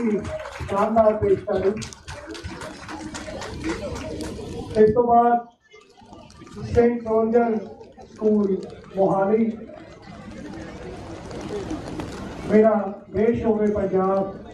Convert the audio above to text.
ਹੀ ਸ਼ਾਨਦਾਰ ਪੇਸ਼ਕਾਰੀ ਇਸ ਤੋਂ ਬਾਅਦ ਸੇਂਟ ਰੋਜਰ ਸਕੂਲ ਮੋਹਾਲੀ। ਮੇਰਾ ਦੇਸ਼ ਹੋਵੇ ਪੰਜਾਬ।